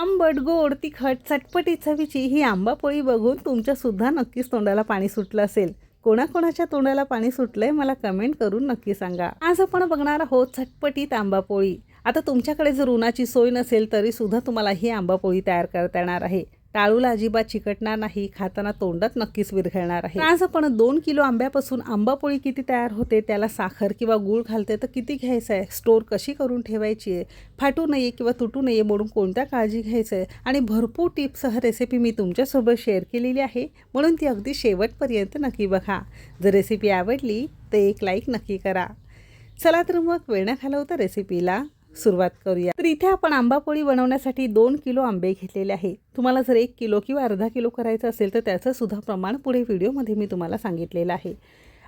आंबट गोड तिखट चटपटी चवीची ही आंबापोळी बघून तुमच्यासुद्धा नक्कीच तोंडाला पाणी सुटलं असेल. कोणाकोणाच्या तोंडाला पाणी सुटलंय मला कमेंट करून नक्की सांगा. आज आपण बघणार आहोत चटपटीत आंबापोळी आता तुमच्याकडे जर उन्हाची सोय नसेल तरी सुद्धा तुम्हाला ही आंबापोळी तयार करता येणार आहे. टाळूला अजिबात चिकटणार नाही खाताना तोंडात नक्कीच विरघळणार आहे. आज आपण दोन किलो आंब्यापासून आंबापोळी किती तयार होते त्याला साखर किंवा गूळ घालते तर किती घ्यायचं आहे? स्टोर कशी करून ठेवायची आहे? फाटू नये किंवा तुटू नये म्हणून कोणत्या काळजी घ्यायचं आहे? आणि भरपूर टिप्ससह रेसिपी मी तुमच्यासोबत शेअर केलेली आहे. म्हणून ती अगदी शेवटपर्यंत नक्की बघा. जर रेसिपी आवडली तर एक लाईक नक्की करा. चला तर मग वेळ घालवतं रेसिपीला सुरुवात करूया. तर इथे आपण आंबापोळी बनवण्यासाठी दोन किलो आंबे घेतलेले आहे तुम्हाला जर एक किलो किंवा अर्धा किलो करायचं असेल तर त्याचं सुद्धा प्रमाण पुढे व्हिडिओमध्ये मी तुम्हाला सांगितलेलं आहे.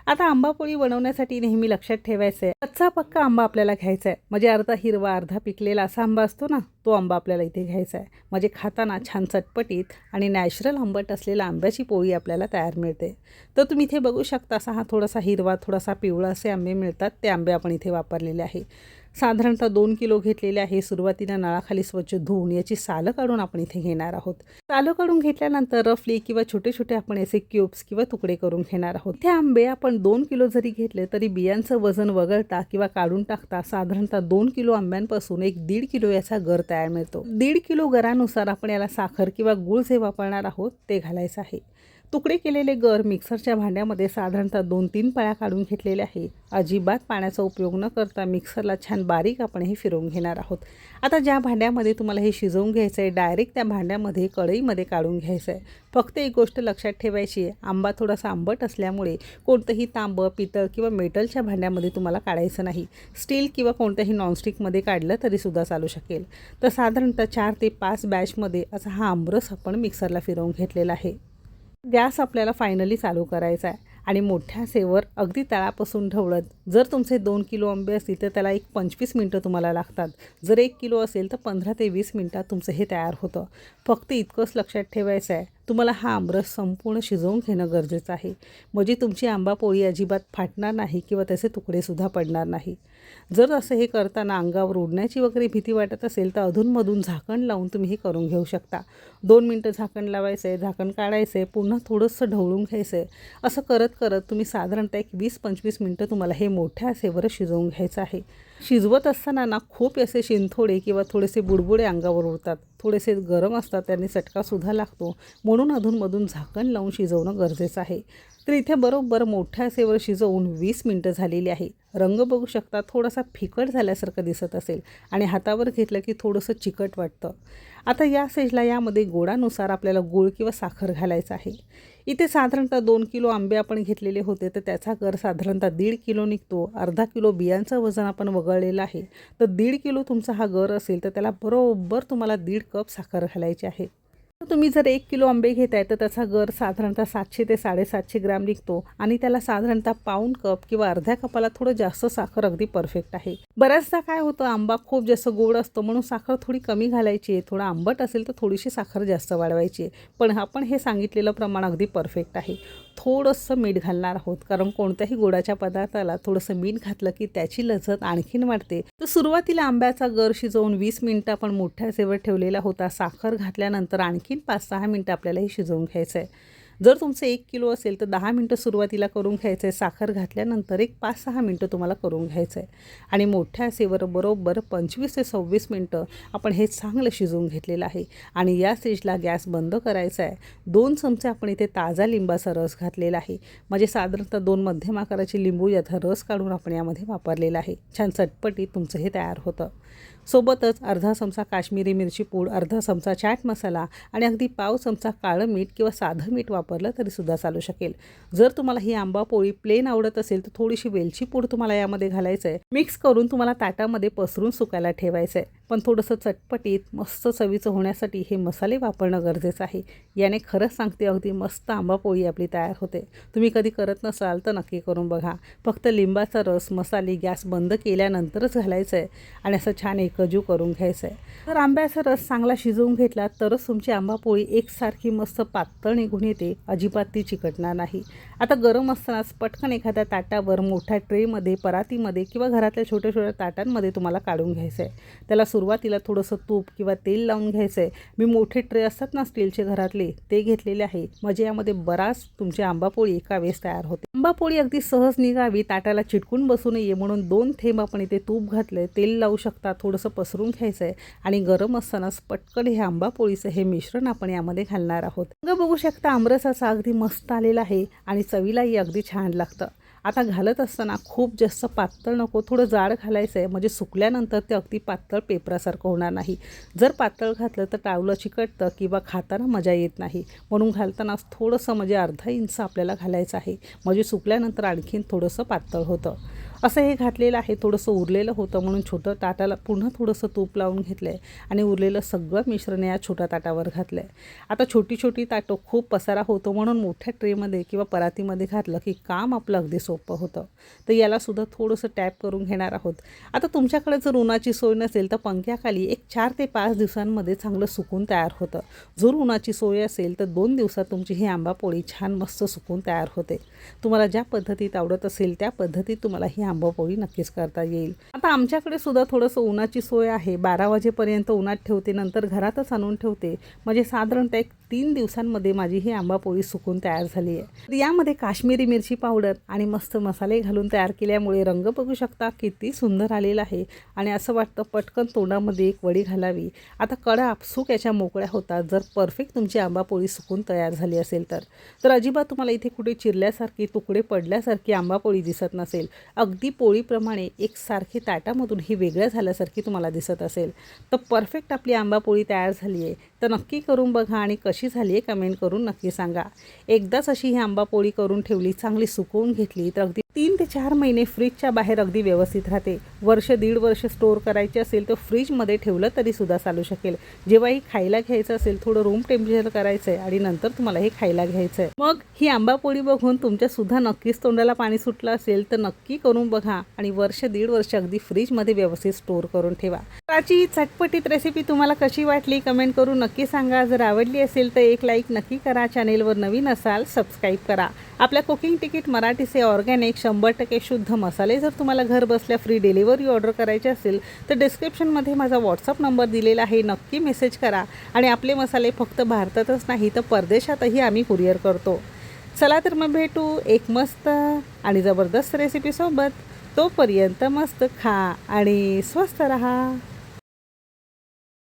आता आंबापोळी बनवण्यासाठी नेहमी लक्षात ठेवायचं आहे कच्चा पक्का आंबा आपल्याला घ्यायचा आहे म्हणजे अर्धा हिरवा अर्धा पिकलेला असा आंबा असतो ना तो आंबा आपल्याला इथे घ्यायचा आहे म्हणजे खाताना छान चटपटीत आणि नॅचरल आंबट असलेला आंब्याची पोळी आपल्याला तयार मिळते. तर तुम्ही इथे बघू शकता असा हा थोडासा हिरवा थोडासा पिवळा असे आंबे मिळतात. ते आंबे आपण इथे वापरलेले आहे. साधारणतः दोन किलो घेतलेले आहे सुरुवातीला नळाखाली स्वच्छ धुवून याची सालं काढून आपण इथे घेणार आहोत. सालं काढून घेतल्यानंतर रफली किंवा छोटे छोटे आपण याचे क्यूब्स किंवा तुकडे करून घेणार आहोत. ते आंबे आपण दोन किलो जरी घेतले तरी बियांचं वजन वगळता किंवा काढून टाकता साधारणतः दोन किलो आंब्यांपासून एक दीड किलो याचा गर तयार मिळतो. दीड किलो गरानुसार आपण याला साखर किंवा गूळ जे वापरणार आहोत ते घालायचं आहे. तुकडे केलेले गर मिक्सरच्या भांड्यामध्ये साधारणतः दोन तीन पळ्या काढून घेतलेले आहे. अजिबात पाण्याचा उपयोग न करता मिक्सरला छान बारीक आपण हे फिरवून घेणार आहोत. आता ज्या भांड्यामध्ये तुम्हाला हे शिजवून घ्यायचं आहे डायरेक्ट त्या भांड्यामध्ये कढईमध्ये काढून घ्यायचं आहे फक्त एक गोष्ट लक्षात ठेवायची आहे आंबा थोडासा आंबट असल्यामुळे कोणतंही तांबं पितळ किंवा मेटलच्या भांड्यामध्ये तुम्हाला काढायचं नाही. स्टील किंवा कोणत्याही नॉनस्टिकमध्ये काढलं तरीसुद्धा चालू शकेल. तर साधारणतः चार ते पाच बॅचमध्ये असा हा आंबरस आपण मिक्सरला फिरवून घेतलेला आहे. गॅस आपल्याला फायनली चालू करायचा आहे. आणि मोठ्या सेवर अगदी तळापासून ढवळत जर तुमचे दोन किलो आंबे असतील तर त्याला एक पंचवीस मिनटं तुम्हाला लागतात. जर एक किलो असेल तर पंधरा ते वीस मिनटात तुमचं हे तयार होतं. फक्त इतकंच लक्षात ठेवायचं आहे. तुम्हाला हा आमरस संपूर्ण शिजवून घेणं गरजेचं आहे. म्हणजे तुमची आंबा पोळी अजिबात फाटणार नाही किंवा त्याचे तुकडेसुद्धा पडणार नाही. जर असं हे करताना अंगावर उडण्याची वगैरे भीती वाटत असेल तर अधूनमधून झाकण लावून तुम्ही हे करून घेऊ शकता. दोन मिनटं झाकण लावायचं आहे झाकण काढायचं आहे पुन्हा थोडंसं ढवळून घ्यायचं. आहे असं करत करत तुम्ही साधारणतः एक वीस पंचवीस मिनटं तुम्हाला हे मोठ्या सेवर शिजवून घ्यायचं आहे. शिजवत असताना ना खूप असे शिंथोडे किंवा थोडेसे बुडबुडे अंगावर उडतात. थोडेसे गरम असतात त्यांनी चटकासुद्धा लागतो. म्हणून अधूनमधून झाकण लावून शिजवणं गरजेचं आहे. तर इथे बरोबर मोठ्या असेवर शिजवून वीस मिनटं झालेली आहे. रंग बघू शकता थोडासा फिकट झाल्यासारखं दिसत असेल आणि हातावर घेतलं की थोडंसं चिकट वाटतं. आता या सेजला यामध्ये गोडानुसार आपल्याला गूळ किंवा साखर घालायचं आहे. इथे साधारणतः दोन किलो आंबे आपण घेतलेले होते तर त्याचा कर साधारणतः दीड किलो निघतो. अर्धा किलो बियांचं वजन आपण वगळलेलं आहे. तर दीड किलो तुमचा हा गर असेल तर त्याला बरोबर तुम्हाला दीड कप साखर घालायची आहे. तुम्ही जर एक किलो आंबे घेताय तर त्याचा गर साधारणतः सातशे ते साडेसातशे ग्राम निघतो आणि त्याला साधारणतः पाऊन कप किंवा अर्ध्या कपाला थोडं जास्त साखर अगदी परफेक्ट आहे. बऱ्याचदा काय होतं आंबा खूप जास्त गोड असतो म्हणून साखर थोडी कमी घालायची आहे. थोडं आंबट असेल तर थोडीशी साखर जास्त वाढवायची आहे. पण आपण हे सांगितलेलं प्रमाण अगदी परफेक्ट आहे. थोडंसं मीठ घालणार आहोत. कारण कोणत्याही गोडाच्या पदार्थाला थोडंसं मीठ घातलं की त्याची लजत आणखीन वाढते. तर सुरुवातीला आंब्याचा गर शिजवून वीस मिनटं आपण मोठ्या सेवर ठेवलेला होता. साखर घातल्यानंतर आणखीन पाच सहा मिनटं आपल्याला हे शिजवून घ्यायचं आहे जर तुमचं एक किलो असेल तर दहा मिनटं सुरुवातीला करून घ्यायचं आहे. साखर घातल्यानंतर एक पाच सहा मिनटं तुम्हाला करून घ्यायचं आहे. आणि मोठ्या सेवर बरोबर पंचवीस ते सव्वीस मिनटं आपण हे चांगलं शिजवून घेतलेलं आहे. आणि या स्टेजला गॅस बंद करायचा आहे. दोन चमचे आपण इथे ताजा लिंबाचा रस घातलेला आहे. म्हणजे साधारणतः दोन मध्यम आकाराची लिंबू याचा रस काढून आपण यामध्ये वापरलेला आहे. छान चटपटीत तुमचं हे तयार होतं. सोबतच अर्धा चमचा काश्मीरी मिरची पूड अर्धा चमचा चाट मसाला आणि अगदी पाव चमचा काळं मीठ किंवा साधं मीठ वापरलं तरीसुद्धा चालू शकेल. जर तुम्हाला ही आंबा पोळी प्लेन आवडत असेल तर थोडीशी वेलची पूड तुम्हाला यामध्ये घालायचं आहे मिक्स करून तुम्हाला ताटामध्ये पसरून सुकायला ठेवायचं आहे पण थोडंसं चटपटीत मस्त चवीचं होण्यासाठी हे मसाले वापरणं गरजेचं आहे. याने खरंच सांगते अगदी मस्त आंबा पोळी आपली तयार होते. तुम्ही कधी करत नसाल तर नक्की करून बघा. फक्त लिंबाचा रस मसाले गॅस बंद केल्यानंतरच घालायचं आहे आणि असं छान एक कजू करून घ्यायचं आहे तर आंब्याचा रस चांगला शिजवून घेतला तरच तुमची आंबापोळी एकसारखी मस्त पातळ निघून येते. अजिबात ती चिकटणार नाही. आता गरम असतानाच पटकन एखाद्या ताटावर मोठ्या ट्रेमध्ये परातीमध्ये किंवा घरातल्या छोट्या छोट्या ताटांमध्ये तुम्हाला काढून घ्यायचं आहे त्याला सुरुवातीला थोडंसं तूप किंवा तेल लावून घ्यायचं आहे मी मोठे ट्रे असतात ना स्टीलचे घरातले ते घेतलेले आहे. म्हणजे यामध्ये बराच तुमची आंबापोळी एका वेळेस तयार होते. आंबापोळी अगदी सहज निघावी ताटाला चिटकून बसू नये म्हणून दोन थेंब आपण इथे तूप घातलंय तेल लावू शकता थोडंसं पसरून घ्यायचं आहे आणि गरम असतानाच पटकन हे आंबा पोळीचं हे मिश्रण आपण यामध्ये घालणार आहोत. ग बघू शकता आमरसाचा अगदी मस्त आलेला आहे आणि चवीलाही अगदी छान लागतं. आता घालत असताना खूप जास्त पातळ नको थोडं जाड घालायचं आहे म्हणजे सुकल्यानंतर ते अगदी पातळ पेपरासारखं होणार नाही. जर पातळ घातलं तर टावलं चिकटतं किंवा खाताना मजा येत नाही. म्हणून घालताना थोडंसं म्हणजे अर्धा इंच आपल्याला घालायचं आहे. म्हणजे सुकल्यानंतर आणखीन थोडंसं पातळ होतं. असं हे घातलेलं आहे. थोडंसं उरलेलं होतं म्हणून छोटं ताटाला पुन्हा थोडंसं तूप लावून घेतलं आहे आणि उरलेलं सगळं मिश्रण या छोट्या ताटावर घातलं आहे आता छोटी छोटी ताटं खूप पसारा होतो म्हणून मोठ्या ट्रेमध्ये किंवा परातीमध्ये घातलं की काम आपलं अगदी सोपं होतं. तर यालासुद्धा थोडंसं टॅप करून घेणार आहोत. आता तुमच्याकडे जर उन्हाची सोय नसेल तर पंख्याखाली एक चार ते पाच दिवसांमध्ये चांगलं सुकून तयार होतं. जर उन्हाची सोय असेल तर दोन दिवसात तुमची ही आंबापोळी छान मस्त सुकून तयार होते. तुम्हाला ज्या पद्धतीत आवडत असेल त्या पद्धतीत तुम्हाला ही आंबापोळी नक्कीच करता येईल. आता आमच्याकडे सुद्धा थोडंसं उन्हाची सोय आहे. बारा वाजेपर्यंत उन्हात ठेवते नंतर घरातच आणून ठेवते. म्हणजे साधारणतः एक तीन दिवसांमध्ये माझी ही आंबापोळी सुकून तयार झाली आहे. तर यामध्ये काश्मीरी मिरची पावडर आणि मस्त मसाले घालून तयार केल्यामुळे रंग बघू शकता किती सुंदर आलेला आहे. आणि असं वाटतं पटकन तोंडामध्ये एक वडी घालावी. आता कडा आपसूक याच्या मोकळ्या होतात. जर परफेक्ट तुमची आंबापोळी सुकून तयार झाली असेल तर. तर अजिबात तुम्हाला इथे कुठे चिरल्यासारखी तुकडे पडल्यासारखी आंबापोळी दिसत नसेल. अगदी पोळीप्रमाणे एकसारखी ताटामधून ही वेगळ्या झाल्यासारखी तुम्हाला दिसत असेल. तर परफेक्ट आपली आंबापोळी तयार झाली आहे. तर नक्की करून बघा आणि कशी झाली आहे कमेंट करून नक्की सांगा. एकदाच अशी ही आंबापोळी करून ठेवली चांगली सुकवून घेतली तर अगदी तीन ते चार महिने फ्रीजच्या बाहेर अगदी व्यवस्थित राहते. वर्ष दीड वर्ष स्टोअर करायचे असेल तर फ्रीजमध्ये ठेवलं तरी सुद्धा चालू शकेल. जेव्हाही खायला घ्यायचं असेल थोडं रूम टेम्परेचर करायचं आहे आणि नंतर तुम्हाला हे खायला घ्यायचं आहे मग ही आंबापोळी बघून तुमच्या सुद्धा नक्कीच तोंडाला पाणी सुटलं असेल तर नक्की करून बघा आणि वर्ष दीड वर्ष अगदी फ्रीजमध्ये व्यवस्थित स्टोअर करून ठेवा. त्याची ही चटपटीत रेसिपी तुम्हाला कशी वाटली कमेंट करून नक्की सांगा. जर आवडली असेल तर एक लाईक नक्की करा. चॅनेलवर नवीन असाल सबस्क्राईब करा. आपल्या कुकिंग तिकीट मराठीचे ऑर्गॅनिक शंभर टक्के शुद्ध मसाले जर तुम्हाला घर बसल्या फ्री डिलिव्हरी ऑर्डर करायची असेल तर डिस्क्रिप्शनमध्ये माझा व्हॉट्सअप नंबर दिलेला आहे. नक्की मेसेज करा. आणि आपले मसाले फक्त भारतातच नाही तर परदेशातही आम्ही कुरिअर करतो. चला तर मग भेटू एक मस्त आणि जबरदस्त रेसिपीसोबत तोपर्यंत मस्त खा आणि स्वस्त रहा.